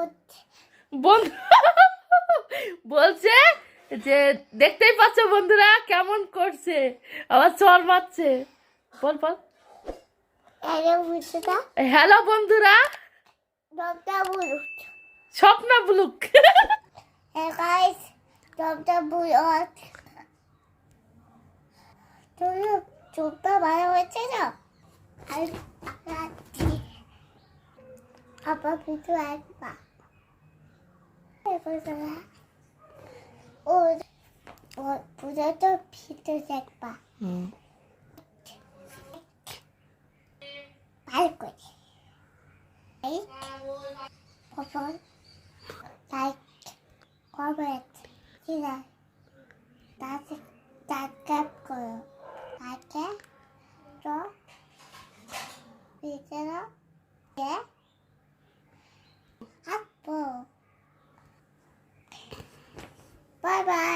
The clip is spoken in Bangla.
করছে বন্ধু বলছে যে দেখতেই পাচ্ছ বন্ধুরা কেমন করছে আবার চর মারছে বল বল হ্যালো বন্ধুরা স্বপ্না বুলুক চোখটা ভালো হয়েছে না আর আবার কিন্তু একবার 해보세요. 오, 어, 부자도 비트색 봐. 응. 말고리. 에이, 버섯, 나이트, 과브레트, 지나, 나스, 나갑고요. 나게, 또, 미제로, 예. 拜拜。